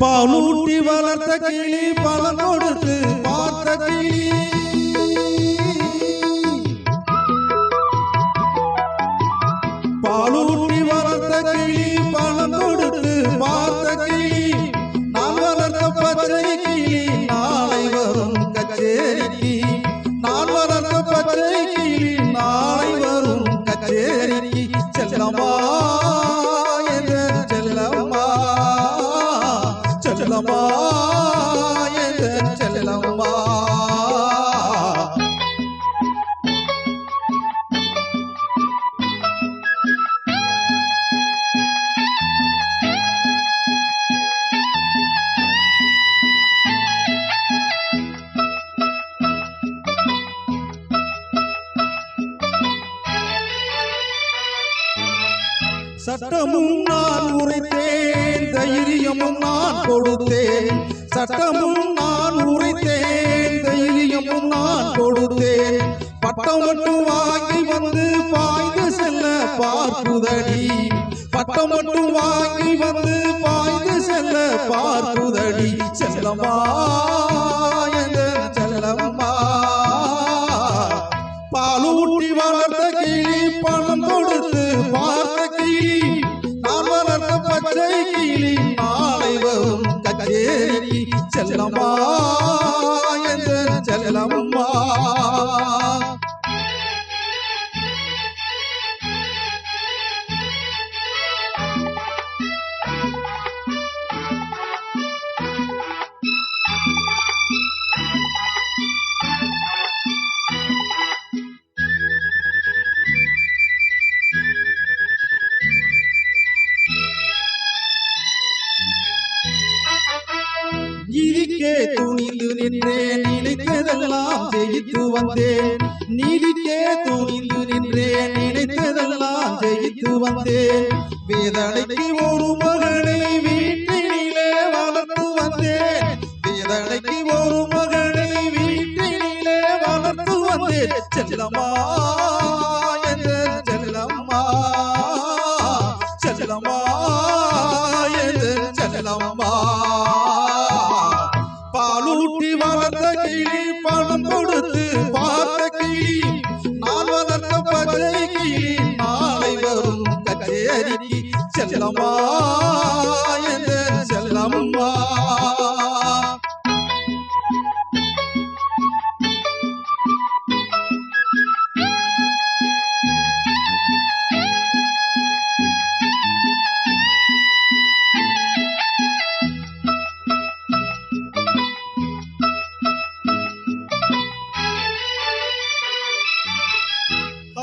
பாலூட்டி வளர்த்த கிளி பழம் கொடுத்து பார்த்த கிளி செல்லம்மா சட்டமும் நான் உரைத்தேன் தைரியமும் நான் கொடுத்தேன். சட்டமும் நான் உரைத்தேன் தைரியமும் நான் கொடுத்தேன். பட்டம் மட்டும் வாங்கி வந்து பாய்ந்து செல்ல பார்க்குதடி. பட்டம் மட்டும் வாங்கி வந்து பாய்ந்து செல்ல பார்க்குதடி. செல்லமா என்ற செல்லம்மா? பாலூட்டி வளர்த்த 肩膀。நீதிக்கே துணிந்து நின்றேன் நினைத்ததெல்லாம் ஜெயித்து வந்தேன். நீதிக்கே துணிந்து நின்றேன் நினைத்ததெல்லாம் ஜெயித்து வந்தேன். வேதனைக்கு ஒரு மகனை வீட்டினிலே வளர்த்து வந்தேன். வேதனைக்கு ஒரு மகனை வீட்டினிலே வளர்த்து வந்தேன். செல்லம்மா செல்லம்மா செல்லம்மா செல்லம்மா. கச்சேரிக்கு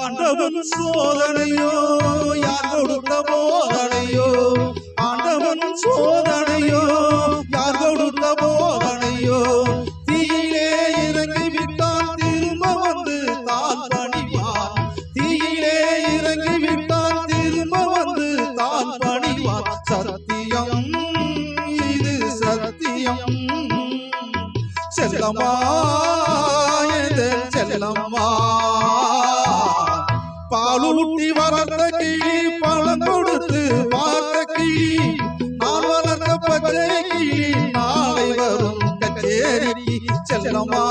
ஆண்டவன் சோதனையோ யார் கொடுத்த போதனையோ? ஆண்டவன் சோதனையோ யார் கொடுத்த போதனையோ? தீயிலே இறங்கி விட்டான் திரும்ப வந்து தான் பணிவான். தீயிலே இறங்கி விட்டான் திரும்ப வந்து தான் பணிவான். சத்தியம் இது சத்தியம். செல்லம்மா செல்லம்மா பாலூட்டி வளர்த்த கிளி பழம் கொடுத்து பார்த்த கிளி. நான் வளர்த்த பச்சை கிளி நாளை வரும் கச்சேரிக்கு செல்லமா